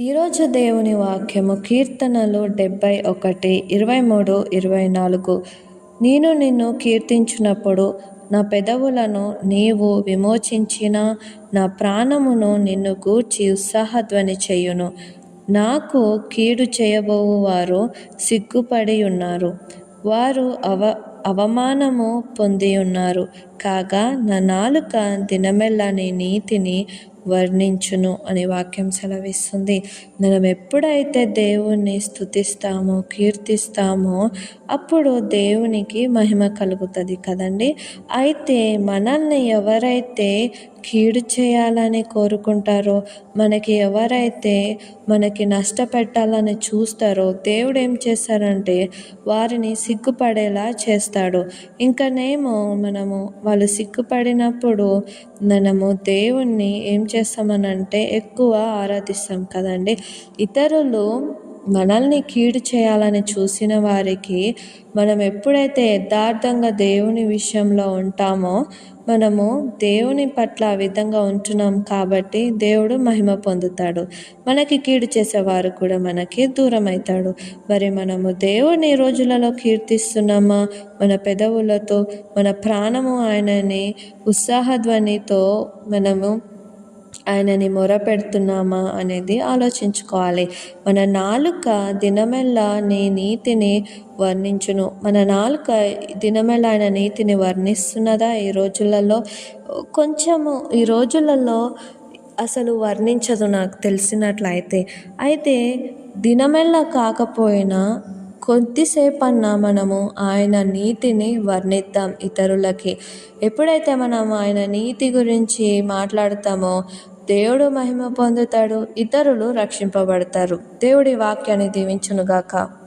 ఈరోజు దేవుని వాక్యము కీర్తనలు డెబ్బై ఒకటి ఇరవై మూడు ఇరవై నాలుగు. నేను నిన్ను కీర్తించినప్పుడు నా పెదవులను నీవు విమోచించిన నా ప్రాణమును నిన్ను గూర్చి ఉత్సాహధ్వని చేయును. నాకు కీడు చేయబోవు వారు సిగ్గుపడి ఉన్నారు. వారు అవ అవమానము పొంది ఉన్నారు. కాగా నా నాలుక దినమెల్లని నీతిని వర్ణించును అని వాక్యం సెలవిస్తుంది. మనం ఎప్పుడైతే దేవుణ్ణి స్థుతిస్తామో కీర్తిస్తామో అప్పుడు దేవునికి మహిమ కలుగుతుంది కదండి. అయితే మనల్ని ఎవరైతే కీడు చేయాలని కోరుకుంటారో మనకి ఎవరైతే మనకి నష్టపెట్టాలని చూస్తారో దేవుడు ఏం చేస్తారంటే వారిని సిగ్గుపడేలా చేస్తాడు. ఇంకనేమో మనము వాళ్ళు సిగ్గుపడినప్పుడు మనము దేవుణ్ణి ఏం చేస్తామనంటే ఎక్కువ ఆరాధిస్తాం కదండి. ఇతరులు మనల్ని కీడు చేయాలని చూసిన వారికి మనం ఎప్పుడైతే యథార్థంగా దేవుని విషయంలో ఉంటామో మనము దేవుని పట్ల ఆ విధంగా ఉంటున్నాం కాబట్టి దేవుడు మహిమ పొందుతాడు. మనకి కీడు చేసేవారు కూడా మనకి దూరం అవుతాడు మరి మనము దేవుని రోజులలో కీర్తిస్తున్నామా? మన పెదవులతో మన ప్రాణము ఆయనని ఉత్సాహధ్వనితో మనము ఆయనని మొరపెడుతున్నామా అనేది ఆలోచించుకోవాలి. మన నాలుక దినమెల్లా నీ నీతిని వర్ణించును. మన నాలుక దినమెల్లా ఆయన నీతిని వర్ణిస్తున్నదా ఈ రోజులలో? కొంచెము ఈ రోజులలో అసలు వర్ణించదు నాకు తెలిసినట్లయితే. అయితే దినమెల్లా కాకపోయినా కొద్దిసేపన్నా మనము ఆయన నీతిని వర్ణిద్దాం ఇతరులకి. ఎప్పుడైతే మనం ఆయన నీతి గురించి మాట్లాడతామో దేవుడు మహిమ పొందుతాడు ఇతరులు రక్షింపబడతారు. దేవుడి వాక్యాన్ని దీవించునుగాక.